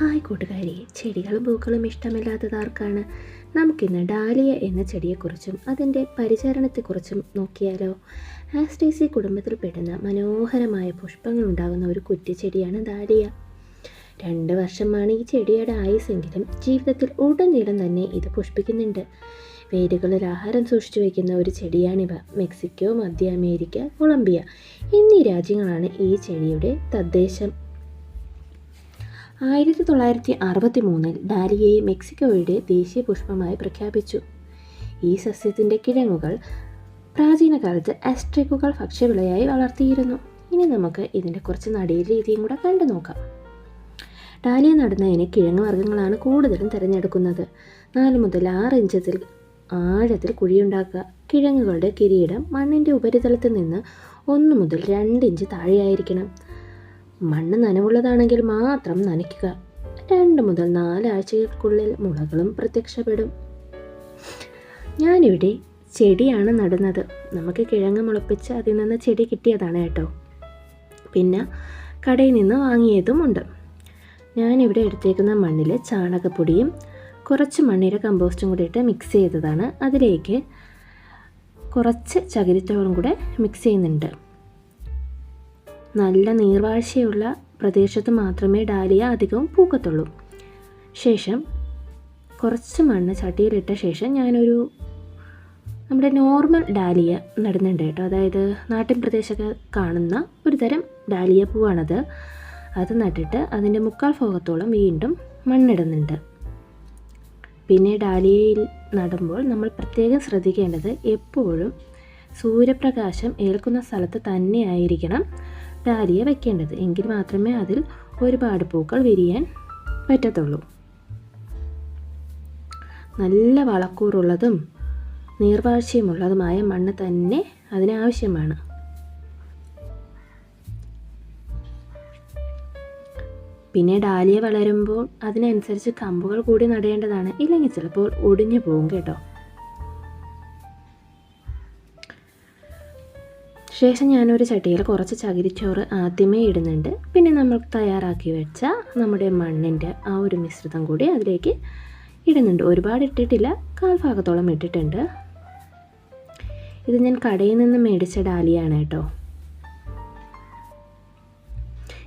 Hi കൂട്ടുകാരി. ചെടികളും പൂക്കളും ഇഷ്ടമില്ലാത്തതാർക്കാണ് നമുക്കിന്ന് ഡാലിയ എന്ന ചെടിയെക്കുറിച്ചും അതിന്റെ പരിചരണത്തെക്കുറിച്ചും നോക്കിയാലോ? ആസ്റ്റേസി കുടുംബത്തിൽപ്പെടുന്ന മനോഹരമായ പുഷ്പങ്ങൾ ഉണ്ടാകുന്ന ഒരു കുറ്റിച്ചെടിയാണ് ഡാലിയ. രണ്ട് വർഷമാണ് ഈ ചെടിയുടെ ആയുസെങ്കിലും ജീവിതത്തിൽ ഉടനീളം തന്നെ ഇത് പുഷ്പിക്കുന്നുണ്ട്. വേരുകളിൽ ആഹാരം സൂക്ഷിച്ചു വയ്ക്കുന്ന ഒരു ചെടിയാണിവ. മെക്സിക്കോ മധ്യ അമേരിക്ക കൊളംബിയ എന്നീ രാജ്യങ്ങളാണ് ഈ ചെടിയുടെ തദ്ദേശം. ആയിരത്തി തൊള്ളായിരത്തി അറുപത്തി മൂന്നിൽ ഡാലിയയെ മെക്സിക്കോയുടെ ദേശീയ പുഷ്പമായി പ്രഖ്യാപിച്ചു. ഈ സസ്യത്തിന്റെ കിഴങ്ങുകൾ പ്രാചീന കാലത്ത് അസ്ട്രിക്കുകൾ ഭക്ഷ്യവിളയായി വളർത്തിയിരുന്നു. ഇനി നമുക്ക് ഇതിന്റെ കുറച്ച് നടീൽ രീതിയും കൂടെ കണ്ടു നോക്കാം. ഡാലിയ നടുന്നതിന് കിഴങ്ങ് വർഗങ്ങളാണ് കൂടുതലും തിരഞ്ഞെടുക്കുന്നത്. നാല് മുതൽ ആറ് ഇഞ്ചത്തിൽ ആഴത്തിൽ കുഴിയുണ്ടാക്കുക. കിഴങ്ങുകളുടെ കിരീടം മണ്ണിന്റെ ഉപരിതലത്തിൽ നിന്ന് ഒന്ന് മുതൽ രണ്ട് ഇഞ്ച് താഴെയായിരിക്കണം. മണ്ണ് നനവുള്ളതാണെങ്കിൽ മാത്രം നനയ്ക്കുക. രണ്ട് മുതൽ നാലാഴ്ചകൾക്കുള്ളിൽ മുളകളും പ്രത്യക്ഷപ്പെടും. ഞാനിവിടെ ചെടിയാണ് നടുന്നത്. നമുക്ക് കിഴങ്ങ് മുളപ്പിച്ച് അതിൽ നിന്ന് ചെടി കിട്ടിയതാണ് കേട്ടോ. പിന്നെ കടയിൽ നിന്ന് വാങ്ങിയതുമുണ്ട്. ഞാനിവിടെ എടുത്തേക്കുന്ന മണ്ണിൽ ചാണകപ്പൊടിയും കുറച്ച് മണ്ണിര കമ്പോസ്റ്റും കൂടി ഇട്ട് മിക്സ് ചെയ്തതാണ്. അതിലേക്ക് കുറച്ച് ചകിരിത്തോളം കൂടെ മിക്സ് ചെയ്യുന്നുണ്ട്. നല്ല നീർവാഴ്ചയുള്ള പ്രദേശത്ത് മാത്രമേ ഡാലിയ അധികവും പൂക്കത്തുള്ളൂ. ശേഷം കുറച്ച് മണ്ണ് ചട്ടിയിലിട്ട ശേഷം ഞാനൊരു നമ്മുടെ നോർമൽ ഡാലിയ നടുന്നുണ്ട് കേട്ടോ. അതായത് നാട്ടിൻ പ്രദേശമൊക്കെ കാണുന്ന ഒരു തരം ഡാലിയ പൂവാണത്. അത് നട്ടിട്ട് അതിന്റെ മുക്കാൽ ഭാഗത്തോളം വീണ്ടും മണ്ണിടുന്നുണ്ട്. പിന്നെ ഡാലിയയിൽ നടുമ്പോൾ നമ്മൾ പ്രത്യേകം ശ്രദ്ധിക്കേണ്ടത് എപ്പോഴും സൂര്യപ്രകാശം ഏൽക്കുന്ന സ്ഥലത്ത് തന്നെ ആയിരിക്കണം ഡാലിയ വെക്കേണ്ടത്. എങ്കിൽ മാത്രമേ അതിൽ ഒരുപാട് പൂക്കൾ വിരിയാൻ പറ്റത്തുള്ളൂ. നല്ല വളക്കൂറുള്ളതും നീർവാഴ്ചയുമുള്ളതുമായ മണ്ണ് തന്നെ അതിനാവശ്യമാണ്. പിന്നെ ഡാലിയ വളരുമ്പോൾ അതിനനുസരിച്ച് കമ്പുകൾ കൂടി നടേണ്ടതാണ്. ഇല്ലെങ്കിൽ ചിലപ്പോൾ ഒടിഞ്ഞു പോകും കേട്ടോ. ശേഷം ഞാനൊരു ചട്ടിയിൽ കുറച്ച് ചകിരിച്ചോറ് ആദ്യമേ ഇടുന്നുണ്ട്. പിന്നെ നമ്മൾ തയ്യാറാക്കി വെച്ച നമ്മുടെ മണ്ണിന്റെ ആ ഒരു മിശ്രിതം കൂടി അതിലേക്ക് ഇടുന്നുണ്ട്. ഒരുപാട് ഇട്ടിട്ടില്ല കാൽ ഭാഗത്തോളം ഇട്ടിട്ടുണ്ട്. ഇത് ഞാൻ കടയിൽ നിന്ന് മേടിച്ച ഡാലിയാണ് കേട്ടോ.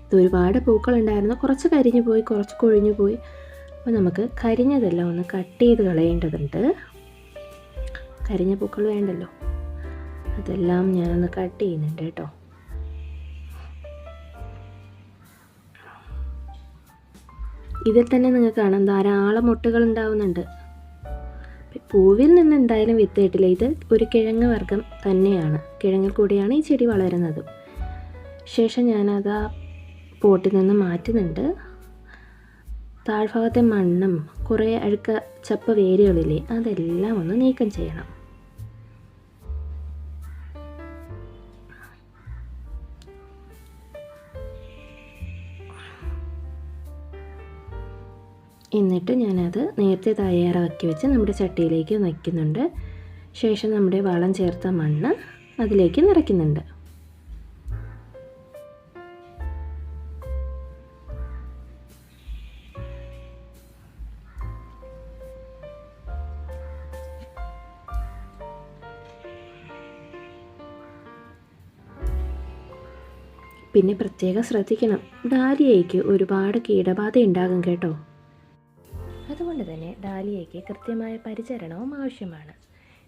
ഇത് ഒരുപാട് പൂക്കളുണ്ടായിരുന്നു. കുറച്ച് കരിഞ്ഞു പോയി കുറച്ച് കൊഴിഞ്ഞു പോയി. അപ്പോൾ നമുക്ക് കരിഞ്ഞതെല്ലാം ഒന്ന് കട്ട് ചെയ്ത് കളയേണ്ടതുണ്ട്. കരിഞ്ഞ പൂക്കൾ വേണ്ടല്ലോ. അതെല്ലാം ഞാനൊന്ന് കട്ട് ചെയ്യുന്നുണ്ട് കേട്ടോ. ഇതിൽ തന്നെ നിങ്ങൾക്ക് കാണാം ധാരാളം മുട്ടകൾ ഉണ്ടാവുന്നുണ്ട്. പൂവിൽ നിന്ന് എന്തായാലും വിത്ത് കിട്ടില്ല ഇത് ഒരു കിഴങ്ങ് വർഗം തന്നെയാണ്. കിഴങ്ങിൽ കൂടിയാണ് ഈ ചെടി വളരുന്നത്. ശേഷം ഞാനത് ആ പോട്ടിൽ നിന്ന് മാറ്റുന്നുണ്ട്. താഴ്ഭാഗത്തെ മണ്ണും കുറേ അഴുക്ക ചപ്പ വേരുകളില്ലേ അതെല്ലാം ഒന്ന് നീക്കം ചെയ്യണം. എന്നിട്ട് ഞാനത് നേരത്തെ തയ്യാറാക്കി വെച്ച് നമ്മുടെ ചട്ടിയിലേക്ക് വയ്ക്കുന്നുണ്ട്. ശേഷം നമ്മുടെ വളം ചേർത്ത മണ്ണ് അതിലേക്ക് നിറയ്ക്കുന്നുണ്ട്. പിന്നെ പ്രത്യേകം ശ്രദ്ധിക്കണം. ഡാലിയയ്ക്ക് ഒരുപാട് കീടബാധ ഉണ്ടാകും കേട്ടോ. അതുകൊണ്ട് തന്നെ ഡാലിയയ്ക്ക് കൃത്യമായ പരിചരണവും ആവശ്യമാണ്.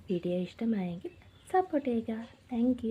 വീഡിയോ ഇഷ്ടമായെങ്കിൽ സപ്പോർട്ട് ചെയ്യുക. താങ്ക്